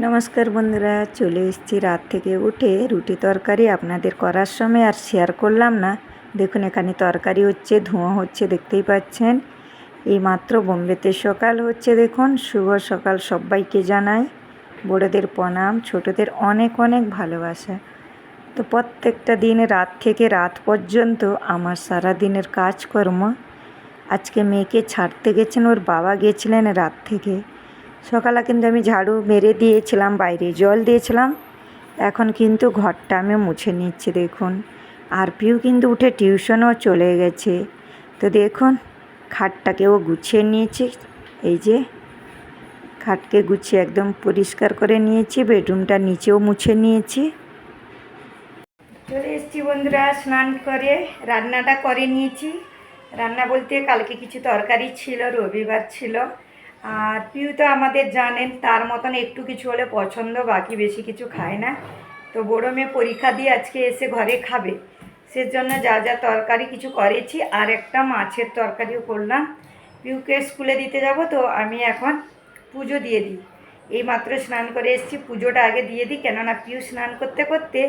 নমস্কার বন্ধুরা, চলে এসেছি রাত থেকে উঠে রুটি তরকারি আপনাদের করার সময়, আর শেয়ার করলাম না। দেখুন, এখানে তরকারি হচ্ছে, ধোঁয়া হচ্ছে, দেখতেই পাচ্ছেন। এই মাত্র বোম্বেতে সকাল হচ্ছে, দেখুন, শুভ সকাল সবাইকে জানাই। বড়োদের প্রণাম, ছোটদের অনেক অনেক ভালোবাসা। তো প্রত্যেকটা দিন রাত থেকে রাত পর্যন্ত আমার সারা দিনের কাজকর্ম। আজকে মেয়েকে ছাড়তে গেছেন, ওর বাবা গেছিলেন রাত থেকে। সকালে কিন্তু আমি ঝাড়ু মেরে দিয়েছিলাম, বাইরে জল দিয়েছিলাম। এখন কিন্তু ঘরটা আমি মুছে নিচ্ছি, দেখুন। আর পিউ কিন্তু উঠে টিউশনও চলে গেছে। তো দেখুন খাটটাকেও গুছিয়ে নিয়েছি। এই যে, খাটকে গুছিয়ে একদম পরিষ্কার করে নিয়েছি, বেডরুমটা নিচেও মুছে নিয়েছি। চলে এসেছি বন্ধুরা, স্নান করে, রান্নাটা করে নিয়েছি। রান্না বলতে কালকে কিছু তরকারি ছিল, রবিবার ছিল। আর পিউ তো আমাদের জানেন তার মতন একটু কিছু হলে পছন্দ, বাকি বেশি কিছু খায় না। তো বড় মেয়ে পরীক্ষা দিয়ে আজকে এসে ঘরে খাবে। সেজন্য যা যা তরকারি কিছু করেছি, আর একটা মাছের তরকারিও করলাম। পিউকে স্কুলে দিতে যাব, তো আমি এখন পুজো দিয়ে দিই। এই মাত্র স্নান করে এসেছি, পুজোটা আগে দিয়ে দিই। কেননা পিউ স্নান করতে করতে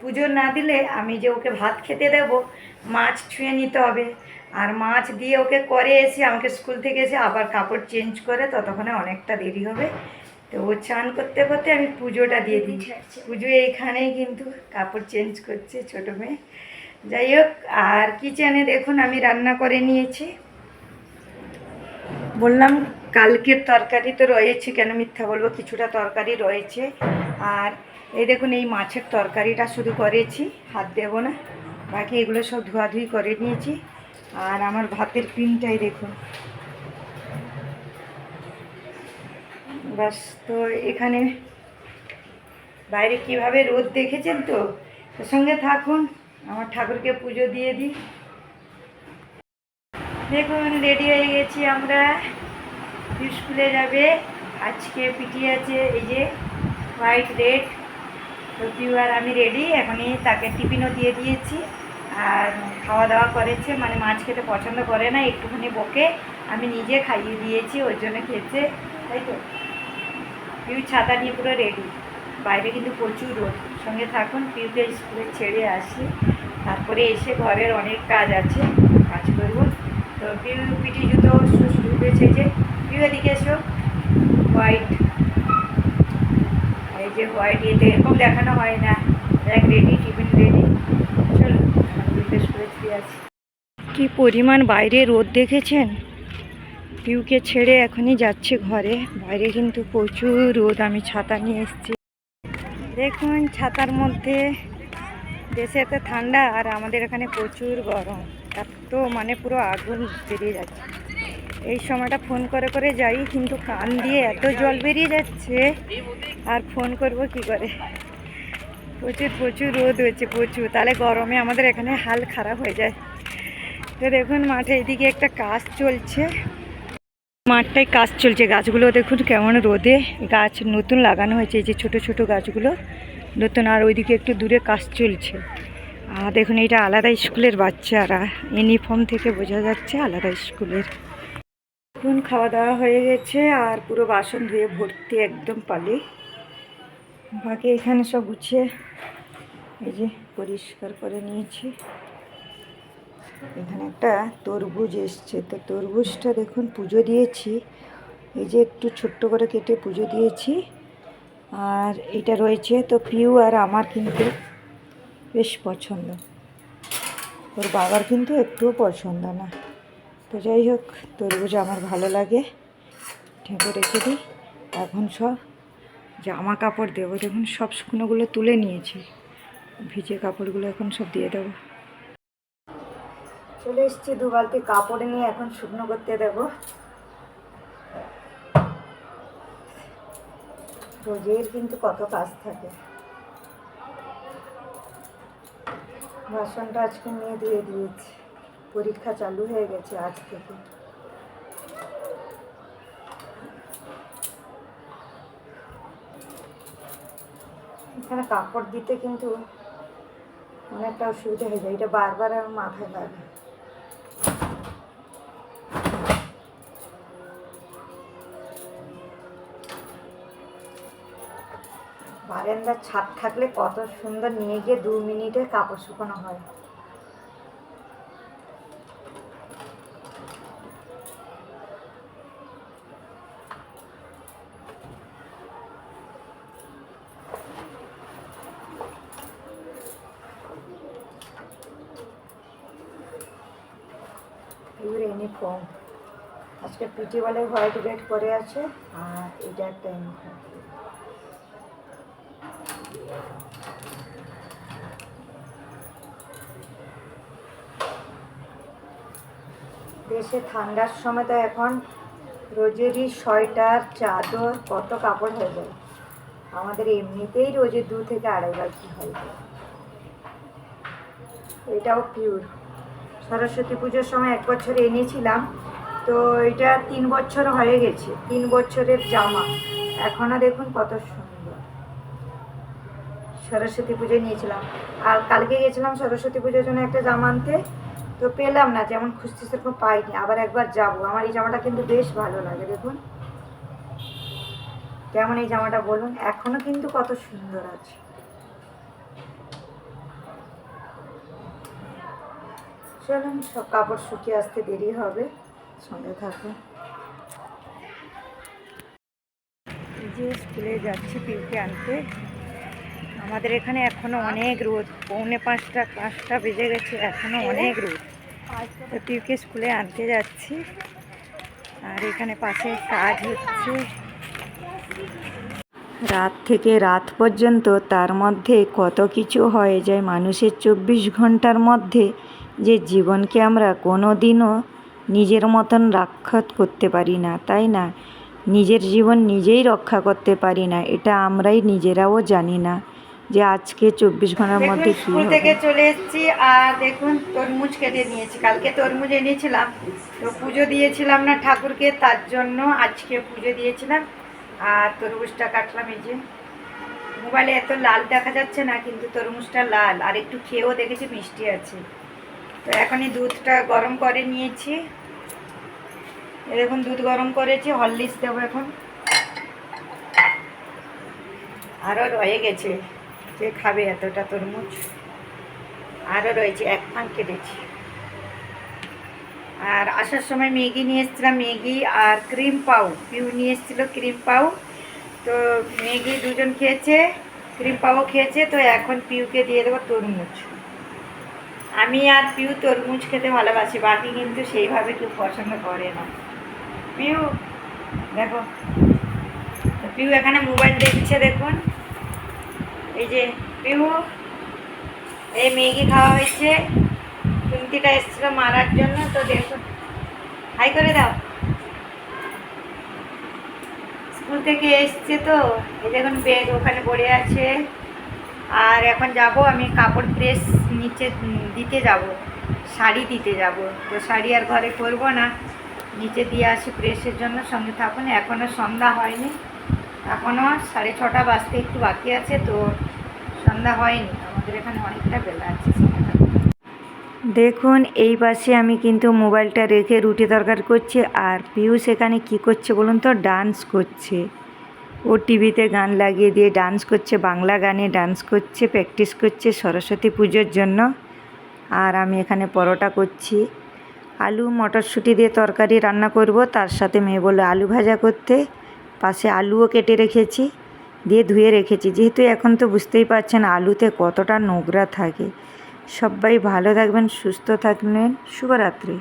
পুজো না দিলে আমি যে ওকে ভাত খেতে দেব, মাছ ছুঁয়ে নিতে হবে। আর মাছ দিয়ে ওকে করে এসে আমাকে স্কুল থেকে এসে আবার কাপড় চেঞ্জ করে ততক্ষণে অনেকটা দেরি হবে। তো ও চান করতে করতে আমি পুজোটা দিয়ে দিই। পুজো এইখানেই কিন্তু কাপড় চেঞ্জ করছে ছোটো মেয়ে। যাই হোক আর কিচেনে দেখুন আমি রান্না করে নিয়েছি। বললাম কালকের তরকারি তো রয়েছে কেন মিথ্যা বলব? কিছুটা তরকারি রয়েছে। আর এই দেখুন এই মাছের তরকারিটা শুধু করেছি হাত দেবো না। বাকি এগুলো সব ধোয়াধুয়ি করে নিয়েছি। আর আমার ভাতের পিনটাই দেখুন। বাস, তো এখানে বাইরে কীভাবে রোদ দেখেছেন তো? সঙ্গে থাকুন, আমার ঠাকুরকে পুজো দিয়ে দিই। দেখুন রেডি হয়ে গেছি আমরা। স্কুলে যাবে। আজকে পিটি আছে এই যে হোয়াইট রেড তো আর আমি রেডি এখনই তাকে টিফিনও দিয়ে দিয়েছি। আর খাওয়া দাওয়া করেছে মানে মাছ খেতে পছন্দ করে না, একটুখানি বকে আমি নিজে খাইয়ে দিয়েছি, ওই জন্য খেয়েছে, তাই তো? পিউ ছাতা নিয়ে পুরো রেডি বাইরে কিন্তু প্রচুর রোদ। সঙ্গে থাকুন, পিউকে স্কুলে ছেড়ে আসি। তারপরে এসে ঘরের অনেক কাজ আছে, কাজ করব। তো পিউ পিটি জুতো হয়েছে যে, পিউ এদিকে এসো। হোয়াইট। এই যে হোয়াইট এতে এরকম দেখানো হয় না। ব্যাগ রেডি টিফিন রেডি চলো বিশেষ করে ফ্রি আছি কি পরিমাণ বাইরে রোদ দেখেছেন? পিউকে ছেড়ে এখনই যাচ্ছে ঘরে। বাইরে কিন্তু প্রচুর রোদ, আমি ছাতা নিয়ে এসেছি। দেখুন, ছাতার মধ্যে দেশে এত ঠান্ডা আর আমাদের এখানে প্রচুর গরম। এত মানে পুরো আগুন বেরিয়ে যাচ্ছে। এই সময়টা ফোন করে করে যাই, কিন্তু কান দিয়ে এত জল বেরিয়ে যাচ্ছে। আর ফোন করব কি করে? প্রচুর প্রচুর রোদ হয়েছে, প্রচুর। তাহলে গরমে আমাদের এখানে হাল খারাপ হয়ে যায়। তো দেখুন মাঠে এদিকে একটা কাজ চলছে। মাঠটায় কাজ চলছে। গাছগুলো দেখুন কেমন রোদে। গাছ নতুন লাগানো হয়েছে। এই যে ছোট ছোট গাছগুলো নতুন আর ওইদিকে একটু দূরে কাজ চলছে। আর দেখুন এটা আলাদা স্কুলের বাচ্চারা। ইউনিফর্ম থেকে বোঝা যাচ্ছে আলাদা স্কুলের। এখন খাওয়া দাওয়া হয়ে গেছে আর পুরো বাসন ধুয়ে ভর্তি একদম পালে। বাকি এখানে সব গুছিয়ে এই যে পরিষ্কার করে নিয়েছি। এখানে একটা তরমুজ এসছে। তো তরমুজটা দেখুন, পুজো দিয়েছি। এই যে একটু ছোট্ট করে কেটে পুজো দিয়েছি। আর এটা রয়েছে তো পিউ আর আমার কিন্তু বেশ পছন্দ। ওর বাবার কিন্তু একটুও পছন্দ না। তো যাই হোক, তরমুজ আমার ভালো লাগে। ঢেকে রেখে দিই। এখন সব জামা কাপড় দেবো। দেখুন, সব শুকনোগুলো তুলে নিয়েছি। ভিজে কাপড়গুলো এখন সব দিয়ে দেবো। চলে এসছি দু বালতি কাপড় নিয়ে, এখন শুকনো করতে দেবো। রোজের কিন্তু কত কাজ থাকে। বাসনটা আজকে নিয়ে দিয়ে দিয়েছি। পরীক্ষা চালু হয়ে গেছে আজ থেকে। এখানে কাপড় দিতে কিন্তু অনেকটা অসুবিধা হয়ে যায়। এটা বারবার আমার মাথায় লাগে। বারান্দার ছাদ থাকলে কত সুন্দর নিয়ে গিয়ে দু মিনিটে কাপড় শুকানো হয়। ইউনিফর্ম আজকে পিটি বলে হোয়াইট বেড পরে আছে, আর এটা একটা ইউনিফর্ম দেশে ঠান্ডার সময় তো এখন রোজেরই সোয়েটার, চাদর, কত কাপড় হয়ে যায়। আমাদের এমনিতেই রোজে দু থেকে আড়াই কি হয়। এটাও পিওর সরস্বতী পুজোর সময় এক বছর এনেছিলাম, তো এটা তিন বছর হয়ে গেছে, তিন বছরের জামা। এখনও দেখুন কত সুন্দর সরস্বতী পুজোয় নিয়েছিলাম। আর কালকে গেছিলাম সরস্বতী পুজোর জন্য একটা জামা আনতে, তো পেলাম না, যেমন খুঁজতে সেরকম পাইনি, আবার একবার যাব। আমার এই জামাটা কিন্তু বেশ ভালো লাগে, দেখুন। কেমন এই জামাটা বলুন? এখনও কিন্তু কত সুন্দর আছে। চলুন, সব কাপড় শুকিয়ে আসতে দেরি হবে, সঙ্গে থাকুন। যে স্কুলে যাচ্ছি পিউকে আনতে। আমাদের এখানে এখনও অনেক রোদ, পৌনে পাঁচটা পাঁচটা বেজে গেছে, এখনও অনেক রোদ। তো পিউকে স্কুলে আনতে যাচ্ছি। আর এখানে পাশে কাজ হচ্ছে। রাত থেকে রাত পর্যন্ত তার মধ্যে কত কিছু হয়ে যায় মানুষের চব্বিশ ঘণ্টার মধ্যে যে জীবনকে আমরা কোনো দিনও নিজের মতন রক্ষা করতে পারি না, তাই না? নিজের জীবন নিজেই রক্ষা করতে পারি না, এটা আমরাই নিজেরাও জানি না। যে আজকে চব্বিশ ঘণ্টার মধ্যে স্কুল থেকে চলে এসেছি আর দেখুন তরমুজ কেটে নিয়েছি। কালকে তরমুজ এনেছিলাম। তো পুজো দিয়েছিলাম না ঠাকুরকে তার জন্য আজকে পুজো দিয়েছিলাম। আর তরমুজটা কাটলাম এই যে। মোবাইলে এত লাল দেখা যাচ্ছে না কিন্তু তরমুজটা লাল। আর একটু খেয়েও দেখেছি মিষ্টি আছে। তো এখনই দুধটা গরম করে নিয়েছি। দেখুন দুধ গরম করেছি হরলিক্স দেবো এখন। আরও রয়ে গেছে। যে খাবে এতটা তরমুজ? আরও রয়েছে, এক পান কেটেছি আর আসার সময় ম্যাগি নিয়ে এসেছিলাম, ম্যাগি আর ক্রিম পাউ পিউ নিয়ে এসেছিল ক্রিম পাউ তো ম্যাগি দুজন খেয়েছে, ক্রিম পাউ খেয়েছে, তো এখন পিউকে দিয়ে দেবো তরমুজ। আমি আর পিউ তরমুজ খেতে ভালোবাসি, বাকি কিন্তু সেইভাবে কেউ পছন্দ করে না। পিউ, দেখো। পিউ এখানে মোবাইল দেখছে, দেখুন। এই যে পিউ এই ম্যাগি খাওয়া হয়েছে। কুন্তিটা এসেছিল মারার জন্য, তো দেখুন হাই করে দাও। স্কুল থেকে এসছে তো, এই দেখুন ব্যাগ ওখানে পড়ে আছে। আর এখন যাব আমি কাপড় প্রেস নিচে দিতে যাব, শাড়ি দিতে যাব। তো শাড়ি আর ঘরে করব না, নিচে দিয়ে আসি প্রেসের জন্য, সঙ্গে থাকুন। এখনও সন্ধ্যা হয়নি। এখনও সাড়ে ছটা বাজতে একটু বাকি আছে, তো সন্ধ্যা হয়নি। আমাদের এখানে অনেকটা বেলা আছে দেখুন, এই পাশে আমি কিন্তু মোবাইলটা রেখে রুটি তরকারি করছি, আর পিয়ুষ এখানে কি করছে বলুন তো? ডান্স করছে। ও টিভিতে গান লাগিয়ে দিয়ে ডান্স করছে, বাংলা গানে ডান্স করছে, প্র্যাকটিস করছে সরস্বতী পুজোর জন্য। আর আমি এখানে পরোটা করছি। আলু, মটরশুঁটি দিয়ে তরকারি রান্না করব, তার সাথে মেয়ে বলল আলু ভাজা করতে। পাশে আলুও কেটে রেখেছি, দিয়ে ধুয়ে রেখেছি। যেহেতু এখন তো বুঝতেই পারছেন আলুতে কতটা নোংরা থাকে। সবাই ভালো থাকবেন, সুস্থ থাকবেন। শুভরাত্রি।